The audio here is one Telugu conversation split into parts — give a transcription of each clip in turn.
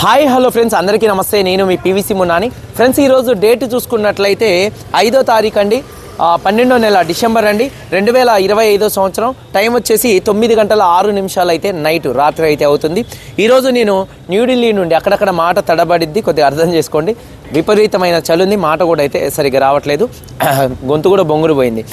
Hi hello friends. అందరికీ నమస్తే. నేను మీ పీవీసీ మున్నాని. ఫ్రెండ్స్ ఈరోజు డేట్ చూసుకున్నట్లయితే ఐదో తారీఖు అండి. పన్నెండో నెల డిసెంబర్ అండి. రెండు వేల ఇరవై ఐదో సంవత్సరం. టైం వచ్చేసి తొమ్మిది గంటల ఆరు నిమిషాలు అయితే నైట్ రాత్రి అయితే అవుతుంది. ఈరోజు నేను న్యూఢిల్లీ నుండి అక్కడక్కడ మాట తడబడిద్ది కొద్దిగా అర్థం చేసుకోండి. విపరీతమైన చలుంది మాట కూడా అయితే సరిగ్గా రావట్లేదు. గొంతు కూడా బొంగురు పోయింది.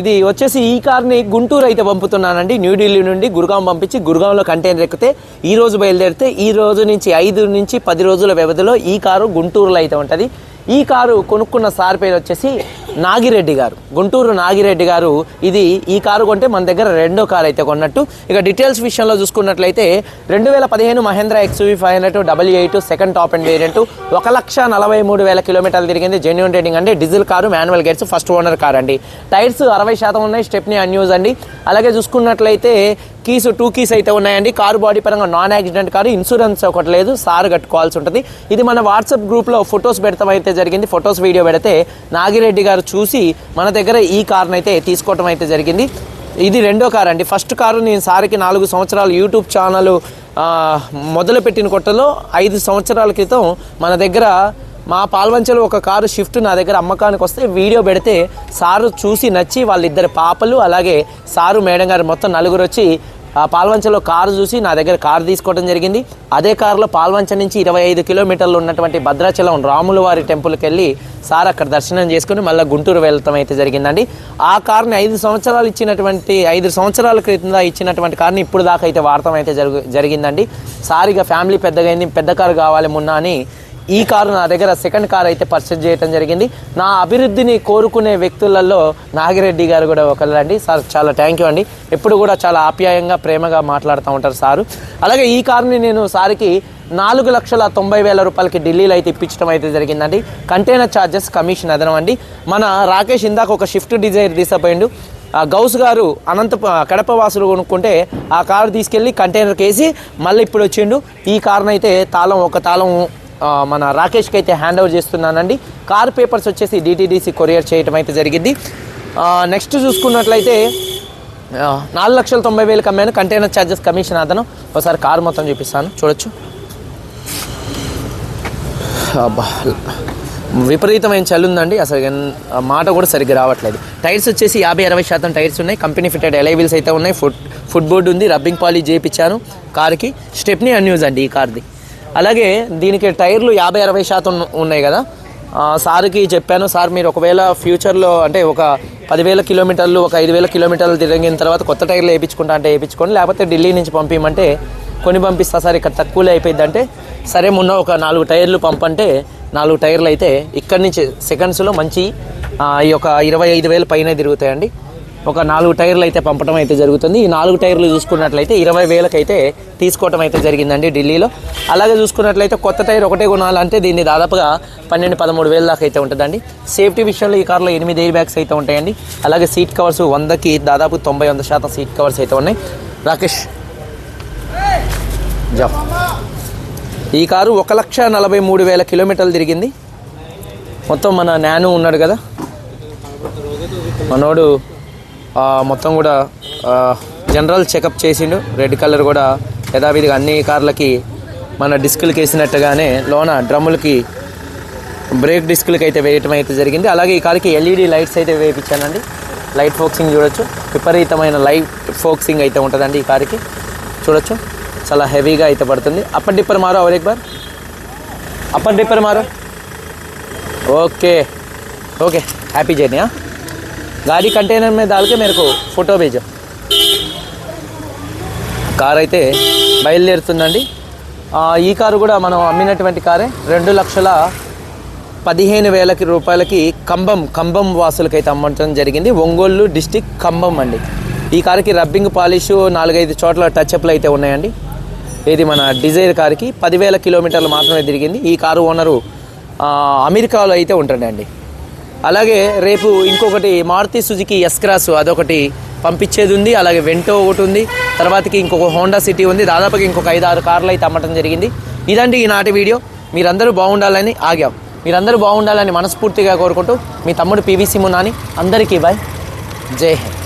ఇది వచ్చేసి ఈ కార్ని గుంటూరు అయితే పంపుతున్నానండి. న్యూఢిల్లీ నుండి గురుగాం పంపించి గురుగాంలో కంటైనర్ ఎక్కితే ఈ రోజు బయలుదేరితే ఈ రోజు నుంచి ఐదు నుంచి పది రోజుల వ్యవధిలో ఈ కారు గుంటూరులో అయితే ఉంటుంది. ఈ కారు కొనుక్కున్న సార్ పేరు వచ్చేసి నాగిరెడ్డి గారు. గుంటూరు నాగిరెడ్డి గారు ఇది ఈ కారు కొంటే మన దగ్గర రెండో కారు అయితే కొన్నట్టు. ఇక డీటెయిల్స్ విషయంలో చూసుకున్నట్లయితే రెండు వేల పదిహేను Mahindra XUV five hundred double eight second top and variant ఒక లక్ష నలభై మూడు వేల కిలోమీటర్లు తిరిగింది. జెన్యున్ రేటింగ్ అంటే diesel car manual gates first owner car అండి టైర్స్ అరవై శాతం ఉన్నాయి. స్టెప్ని అన్యూజ్ అండి. అలాగే చూసుకున్నట్లయితే కీస్ టూ కీస్ అయితే ఉన్నాయండి. కారు బాడీ పరంగా నాన్ యాక్సిడెంట్ కారు ఇన్సూరెన్స్ ఒకటి లేదు సార్ కట్టుకోవాల్సి ఉంటుంది. ఇది మన వాట్సాప్ గ్రూప్లో ఫొటోస్ పెడతాం అయితే జరిగింది. ఫొటోస్ వీడియో పెడితే నాగిరెడ్డి గారు చూసి మన దగ్గర ఈ కార్ని అయితే తీసుకోవటం అయితే జరిగింది. ఇది రెండో కారు అండి. ఫస్ట్ కారు నేను సార్కి నాలుగు సంవత్సరాలు యూట్యూబ్ ఛానల్ మొదలుపెట్టిన కొట్టలో ఐదు సంవత్సరాల క్రితం మన దగ్గర మా పాల్వంచలో ఒక కారు షిఫ్ట్ నా దగ్గర అమ్మకానికి వస్తే వీడియో పెడితే సారు చూసి నచ్చి వాళ్ళిద్దరు పాపలు అలాగే సారు మేడం గారు మొత్తం నలుగురు వచ్చి ఆ పాల్వంచలో కారు చూసి నా దగ్గర కారు తీసుకోవడం జరిగింది. అదే కారులో పాల్వంచ నుంచి ఇరవై ఐదు కిలోమీటర్లు ఉన్నటువంటి భద్రాచలం రాములవారి టెంపుల్కి వెళ్ళి సార్ అక్కడ దర్శనం చేసుకుని మళ్ళీ గుంటూరు వెళ్ళటం అయితే జరిగిందండి. ఆ కార్ని ఐదు సంవత్సరాలు ఇచ్చినటువంటి ఐదు సంవత్సరాల క్రితం ఇచ్చినటువంటి కార్ని ఇప్పుడు దాకా అయితే వాడటం అయితే జరుగు జరిగిందండి. సారిగా ఫ్యామిలీ పెద్దగా అయింది పెద్ద కారు కావాలి మొన్న అని ఈ కారు నా దగ్గర సెకండ్ కార్ అయితే పర్చేజ్ చేయడం జరిగింది. నా అభివృద్ధిని కోరుకునే వ్యక్తులలో నాగిరెడ్డి గారు కూడా ఒకళ్ళండి. సార్ చాలా థ్యాంక్ యూ అండి. ఎప్పుడు కూడా చాలా ఆప్యాయంగా ప్రేమగా మాట్లాడుతూ ఉంటారు సారు. అలాగే ఈ కారుని నేను సార్కి నాలుగు లక్షల తొంభై వేల రూపాయలకి ఢిల్లీలో అయితే ఇప్పించడం అయితే జరిగిందండి. కంటైనర్ ఛార్జెస్ కమిషన్ అదనం అండి. మన రాకేష్ ఇందాక ఒక షిఫ్ట్ డిజైర్ తీసపోయిండు. ఆ గౌస్ గారు అనంత కడప వాసులు కొనుక్కుంటే ఆ కారు తీసుకెళ్ళి కంటైనర్కి వేసి మళ్ళీ ఇప్పుడు వచ్చిండు. ఈ కారునైతే తాళం ఒక తాళం మన రాకేష్కి అయితే హ్యాండ్ ఓవర్ చేస్తున్నానండి. కార్ పేపర్స్ వచ్చేసి డిటీడీసీ కొరియర్ చేయటం అయితే జరిగింది. నెక్స్ట్ చూసుకున్నట్లయితే నాలుగు లక్షల తొంభై వేలకు అమ్మాను కంటైనర్ ఛార్జెస్ కమిషన్ అతను. ఒకసారి కార్ మొత్తం చూపిస్తాను. చూడొచ్చు. విపరీతమైన చలి ఉందండి. అసలు మాట కూడా సరిగ్గా రావట్లేదు. టైర్స్ వచ్చేసి యాభై అరవై శాతం టైర్స్ ఉన్నాయి. కంపెనీ ఫిటెడ్ ఎలైవిల్స్ అయితే ఉన్నాయి. ఫుడ్ ఫుడ్ బోర్డు ఉంది రబ్బింగ్ పాలీ చేయించాను కార్కి స్టెప్ని అన్యూజ్ అండి ఈ కార్ది అలాగే దీనికి టైర్లు యాభై అరవై శాతం ఉన్నాయి కదా. సార్కి చెప్పాను సార్ మీరు ఒకవేళ ఫ్యూచర్లో అంటే ఒక పదివేల కిలోమీటర్లు ఒక ఐదు వేల కిలోమీటర్లు తిరిగిన తర్వాత కొత్త టైర్లు వేయించుకుంటా అంటే వేయించుకోండి. లేకపోతే ఢిల్లీ నుంచి పంపించమంటే కొని పంపిస్తా సార్ ఇక్కడ తక్కువలో అయిపోయింది అంటే సరే మొన్న ఒక నాలుగు టైర్లు పంపంటే నాలుగు టైర్లు అయితే ఇక్కడి నుంచి సెకండ్స్లో మంచి ఈ యొక్క ఇరవై ఐదు వేల పైన తిరుగుతాయండి. ఒక నాలుగు టైర్లు అయితే పంపడం అయితే జరుగుతుంది. ఈ నాలుగు టైర్లు చూసుకున్నట్లయితే ఇరవై వేలకైతే తీసుకోవటం అయితే జరిగిందండి ఢిల్లీలో. అలాగే చూసుకున్నట్లయితే కొత్త టైర్ ఒకటే కొనాలంటే దీన్ని దాదాపుగా పన్నెండు పదమూడు వేల దాకా అయితే ఉంటుందండి. సేఫ్టీ విషయంలో ఈ కార్లో ఎనిమిది ఎయిర్ బ్యాగ్స్ అయితే ఉంటాయండి. అలాగే సీట్ కవర్స్ వందకి దాదాపు తొంభై వంద శాతం సీట్ కవర్స్ అయితే ఉన్నాయి. రాకేష్. జా. ఈ కారు ఒక లక్ష నలభై మూడు వేల కిలోమీటర్లు తిరిగింది. మొత్తం మన నాను ఉన్నాడు కదా. మనోడు మొత్తం కూడా జనరల్ చెకప్ చేసిండు. రెడ్ కలర్ కూడా యథావిధిగా అన్ని కార్లకి మన డిస్కులకి వేసినట్టుగానే లోన డ్రమ్ములకి బ్రేక్ డిస్కులకి అయితే వేయటం అయితే జరిగింది. అలాగే ఈ కార్కి ఎల్ఈడి లైట్స్ అయితే వేయించానండి. లైట్ ఫోక్సింగ్ చూడొచ్చు. విపరీతమైన లైట్ ఫోక్సింగ్ అయితే ఉంటుందండి ఈ కార్కి. చూడొచ్చు. చాలా హెవీగా అయితే పడుతుంది. అప్పర్ డిప్పర్ మారో అవర్ ఎక్బార్ అప్పర్ డిప్పర్ మారో? ఓకే ఓకే హ్యాపీ జర్నీ गाड़ी कंटेनर में डाल के मेरे को फोटो भेजो కార్ అయితే బయలుదేరుతుందండి ఆ, ఈ కారు కూడా మనం అమ్మినటువంటి కారే రెండు లక్షల పదిహేను వేలకి రూపాయలకి కంబం కంబం వాసులకి అయితే అమ్మటం జరిగింది ఒంగోలు డిస్టిక్ కంబం అండి ఈ కారుకి రబ్బింగ్ పాలిష్ నాలుగైదు చోట్ల టచ్అప్లు అయితే ఉన్నాయండి ఇది మన డిజైర్ కార్కి పదివేల కిలోమీటర్లు మాత్రమే తిరిగింది ఈ కారు ఓనరు ఆ, అమెరికాలో అయితే ఉంటుండండి అలాగే రేపు ఇంకొకటి మారుతి సుజుకి ఎస్ క్రాస్ అదొకటి పంపించేది ఉంది అలాగే వెంటో ఒకటి ఉంది తర్వాతకి ఇంకొక హోండా సిటీ ఉంది దాదాపుగా ఇంకొక ఐదు ఆరు కార్లు అయితే అమ్మటం జరిగింది. ఇదండి ఈనాటి వీడియో. మీరందరూ బాగుండాలని ఆగాం. మీరందరూ బాగుండాలని మనస్ఫూర్తిగా కోరుకుంటూ మీ తమ్ముడు పీవీసీ మున్నాని అందరికీ బాయ్ జై హింద్.